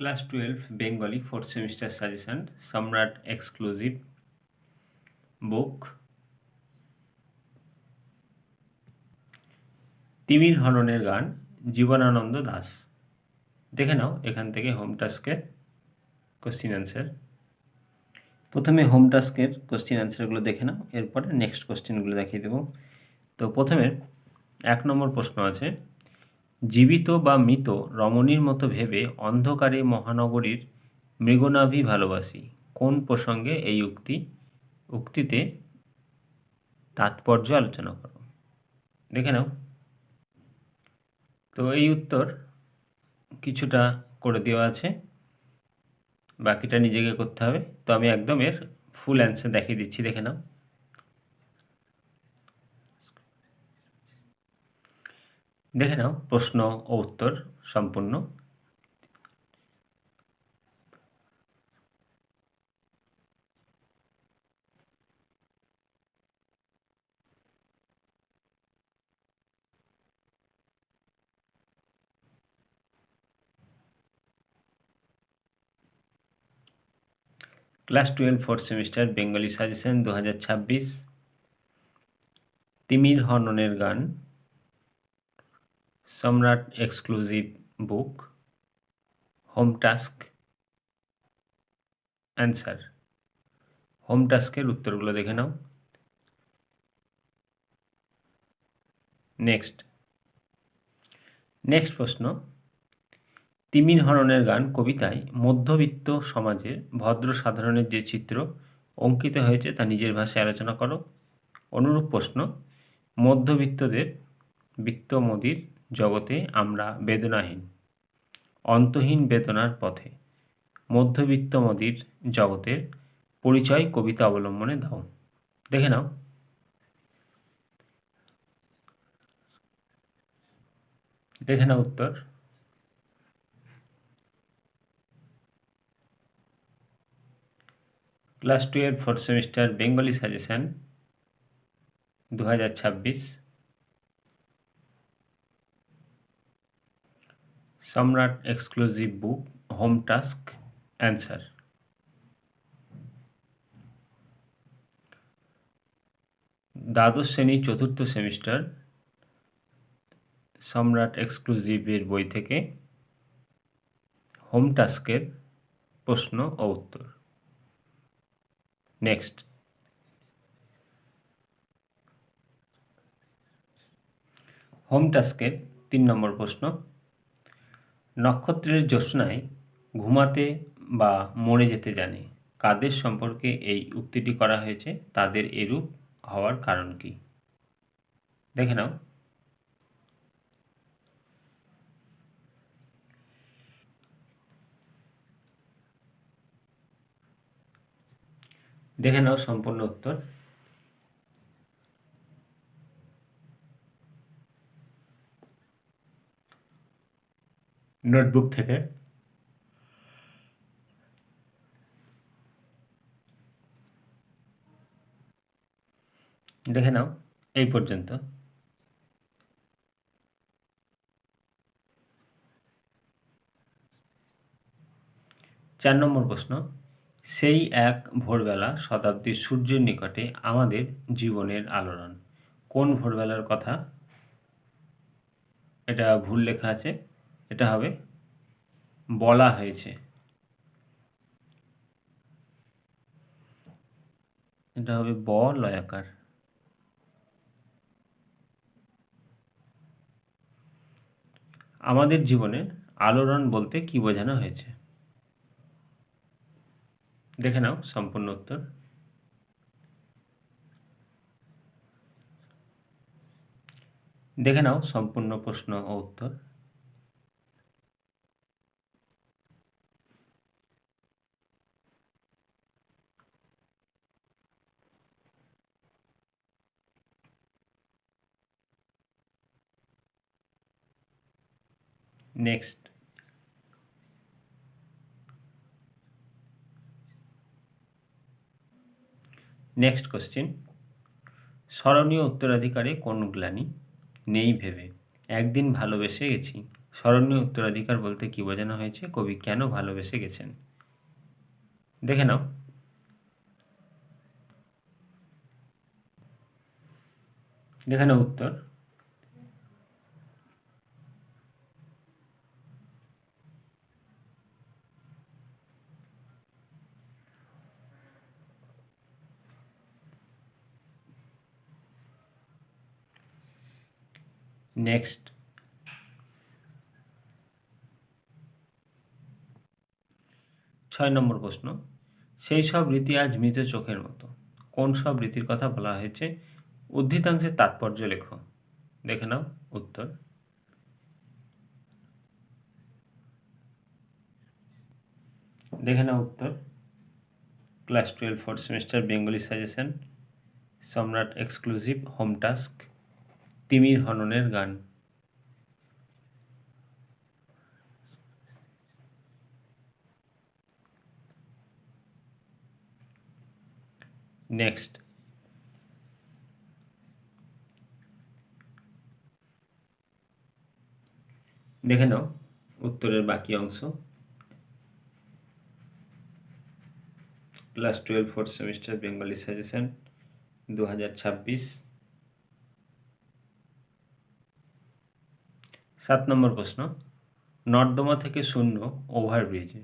Class twelve Bengali fourth semester suggestion Samrat exclusive book তিমির হননের গান জীবনানন্দ দাস দেখে নাও এখান থেকে হোম টাস্কের কোশ্চিন অ্যান্সার প্রথমে হোম টাস্কের কোশ্চিন অ্যান্সারগুলো দেখে নাও, এরপরে নেক্সট কোশ্চেনগুলো দেখিয়ে দেবো। তো প্রথমে এক নম্বর প্রশ্ন আছে জীবিত বা মৃত রমণীর মতো ভেবে অন্ধকারে মহানগরীর মৃগনাভি ভালোবাসি। কোন প্রসঙ্গে এই উক্তি? উক্তিতে তাৎপর্য আলোচনা করো। দেখে নাও। তো এই উত্তর কিছুটা করে দেওয়া আছে। বাকিটা নিজেকে করতে হবে। তো আমি একদম এর ফুল অ্যান্সার দেখিয়ে দিচ্ছি। দেখে নাও। দেখে নাও, প্রশ্ন ও উত্তর সম্পূর্ণ। Class twelve fourth semester Bengali suggestion দু হাজার ছাব্বিশ। তিমির হননের গান। Samrat exclusive book, home task, answer. Home টাস্কের উত্তরগুলো দেখে নাও। নেক্সট। নেক্সট প্রশ্ন। তিমিন হরণের গান কবিতায় মধ্যবিত্ত সমাজের ভদ্র সাধারণের যে চিত্র অঙ্কিত হয়েছে তা নিজের ভাষায় আলোচনা করো। অনুরূপ প্রশ্ন। মধ্যবিত্তদের বিত্তমদির জগতে আমরা বেদনাহীন, অন্তহীন বেদনার পথে। মধ্যবিত্ত মদির জগতের পরিচয় কবিতা অবলম্বনে দাও। দেখে নাও। দেখে নাও উত্তর। Class twelve, fourth semester, Bengali suggestion দু হাজার ছাব্বিশ। Samrat exclusive book, home task, answer. দ্বাদশ শ্রেণি, চতুর্থ সেমিস্টার, সম্রাট এক্সক্লুসিভের বই থেকে হোম টাস্কের প্রশ্ন ও উত্তর। নেক্সট। হোম টাস্কের তিন নম্বর প্রশ্ন নক্ষত্রের জ্যোৎস্নায় ঘুমাতে বা মরে যেতে জানে। কাদের সম্পর্কে এই উক্তিটি করা হয়েছে, তাদের এরূপ হওয়ার কারণ কি? দেখে নাও। দেখে নাও সম্পূর্ণ উত্তর। নোটবুক থেকে। দেখে নাও, এই পর্যন্ত। চার নম্বর প্রশ্ন, সেই এক ভোরবেলা শতাব্দীর সূর্যের নিকটে আমাদের জীবনের আলোড়ন, কোন ভোরবেলার কথা? এটা ভুল লেখা আছে। এটা হবে, বলা হয়েছে। এটা হবে ব লয়াকার আমাদের জীবনে আলোড়ন বলতে কি বোঝানো হয়েছে? দেখে নাও সম্পূর্ণ উত্তর। দেখে নাও সম্পূর্ণ প্রশ্ন ও উত্তর। নেক্সট নেক্সট কোশ্চিন স্মরণীয় উত্তরাধিকারে কোন গ্লানি নেই ভেবে একদিন ভালোবেসে গেছি স্মরণীয় উত্তরাধিকার বলতে কী বোঝানো হয়েছে কবি কেন ভালোবেসে গেছেন দেখে নাও দেখে নাও উত্তর নেক্সট। ছয় নম্বর প্রশ্ন, সেই সব রীতি আজ মৃত চোখের মতো। কোন সব রীতির কথা বলা হয়েছে? উদ্ধৃতাংশের তাৎপর্য লেখো। দেখে নাও উত্তর। দেখে নাও উত্তর। Class twelve, fourth semester, Bengali suggestion, Samrat exclusive, home task. তিমির হননের গান। নেক্সট দেখে নাও উত্তরের বাকি অংশ। Class twelve fourth semester Bengali suggestion দু হাজার ছাব্বিশ। সাত নম্বর প্রশ্ন, নর্দমা থেকে শূন্য ওভারব্রিজে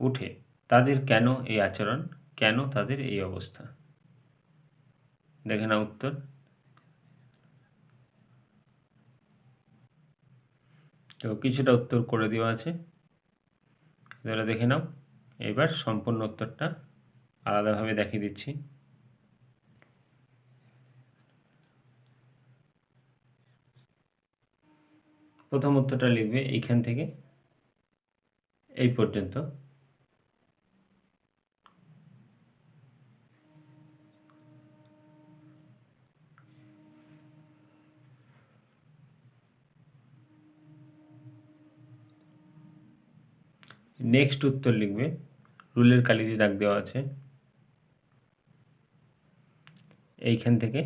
উঠে, তাদের কেন এই আচরণ? কেন তাদের এই অবস্থা? দেখে না উত্তর। তো কিছুটা উত্তর করে দেওয়া আছে। এবারে দেখে নাও। এবার সম্পূর্ণ উত্তরটা আলাদাভাবে দেখিয়ে দিচ্ছি। প্রথম উত্তরটা লিখবে এইখান থেকে, এই পর্যন্ত। নেক্সট উত্তর লিখবে, রুলের কালি দিয়ে দাগ দেওয়া আছে। এইখান থেকে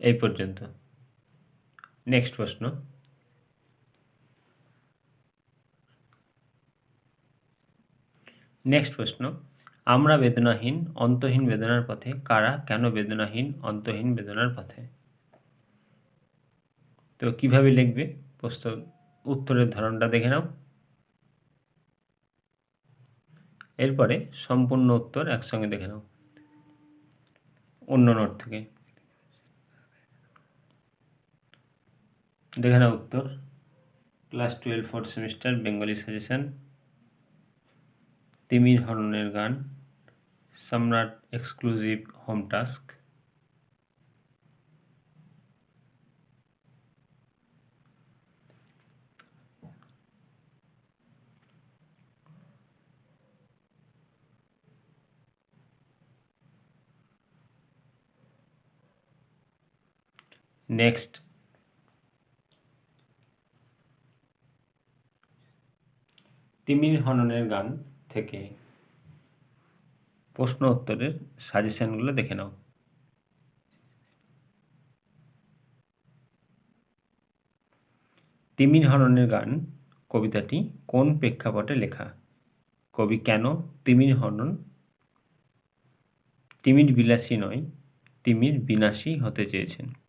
এই পর্যন্ত। নেক্সট প্রশ্ন। নেক্সট প্রশ্ন। আমরা বেদনাহীন, অন্তহীন বেদনার পথে, কারা, কেন বেদনাহীন, অন্তহীন বেদনার পথে? তো কীভাবে লিখবে? প্রশ্ন, উত্তরের ধরনটা দেখে নাও। এরপরে সম্পূর্ণ উত্তর একসঙ্গে দেখে নাও। অন্য নোট থেকে। দেখে নাও উত্তর। Class twelve fourth semester Bengali suggestion তিমির হরণের গান। Samrat exclusive home task next তিমির হননের গান থেকে প্রশ্ন উত্তরের সাজেশনগুলো দেখে নাও। তিমির হননের গান কবিতাটি কোন প্রেক্ষাপটে লেখা? কবি কেন তিমির হনন? তিমির বিলাসী নয়, তিমির বিনাশী হতে চেয়েছেন।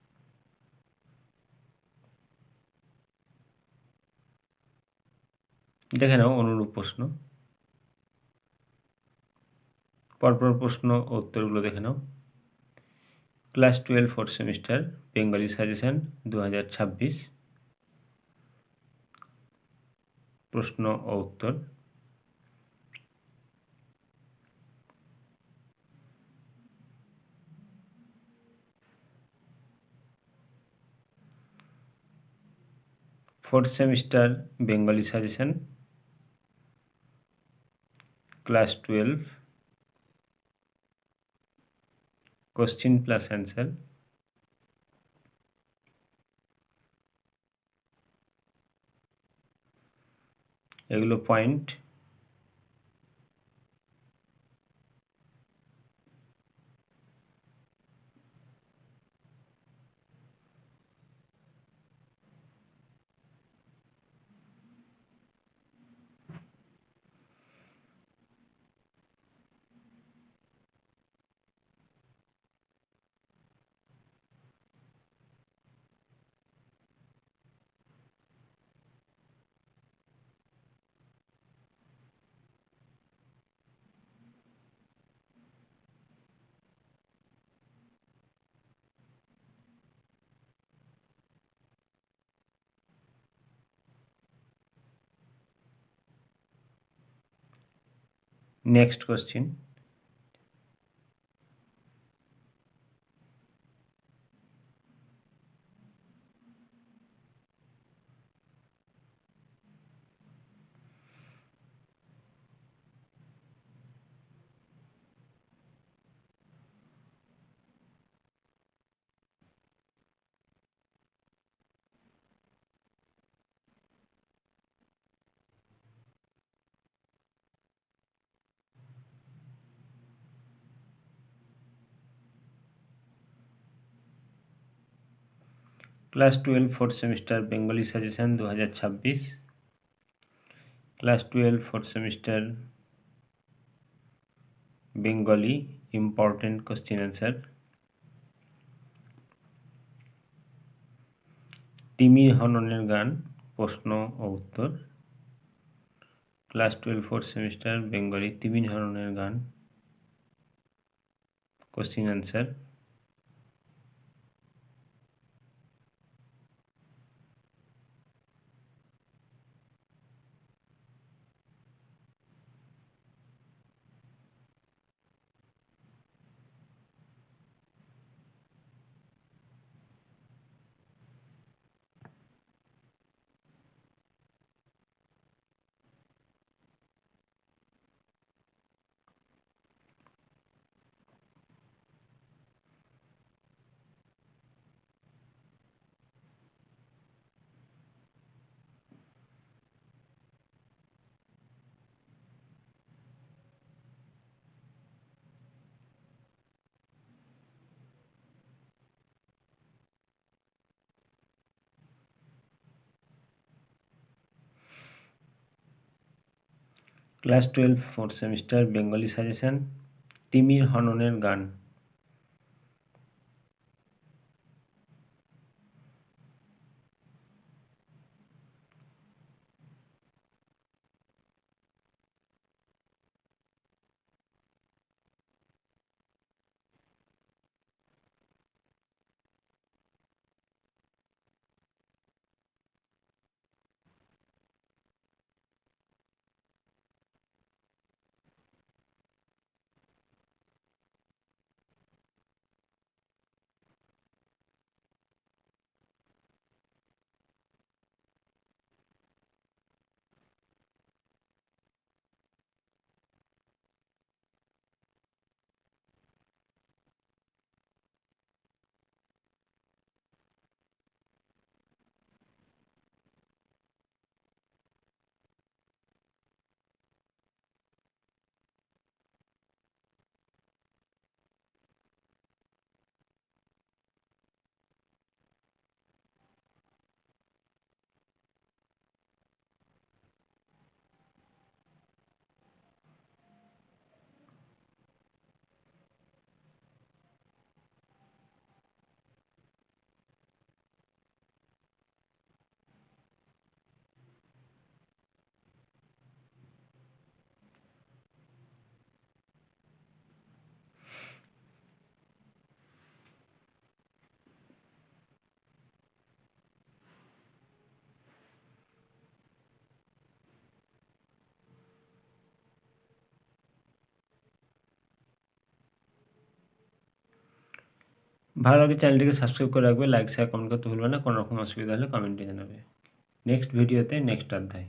দেখে নাও অনুরূপ প্রশ্ন। পরপর প্রশ্ন উত্তরগুলো দেখে নাও। Class twelve fourth semester, Bengali suggestion দু হাজার ছাব্বিশ। প্রশ্ন ও উত্তর। Fourth semester, Bengali suggestion class twelve question plus answer एगुलो point next question class twelve fourth semester Bengali suggestion দু হাজার ছাব্বিশ। Class twelve fourth semester Bengali important question answer. তিমির হননের গান, প্রশ্ন ও উত্তর। Class twelve fourth semester Bengali তিমির হননের গান, question answer. Class twelve fourth semester Bengali suggestion তিমির হননের গান। ভালো লাগে চ্যানেলটিকে সাবস্ক্রাইব করে রাখবে লাইক শেয়ার কমেন্ট করতে ভুলবে না, কোনো রকম অসুবিধা হলে কমেন্টে জানাবে। নেক্সট ভিডিওতে নেক্সট অধ্যায়।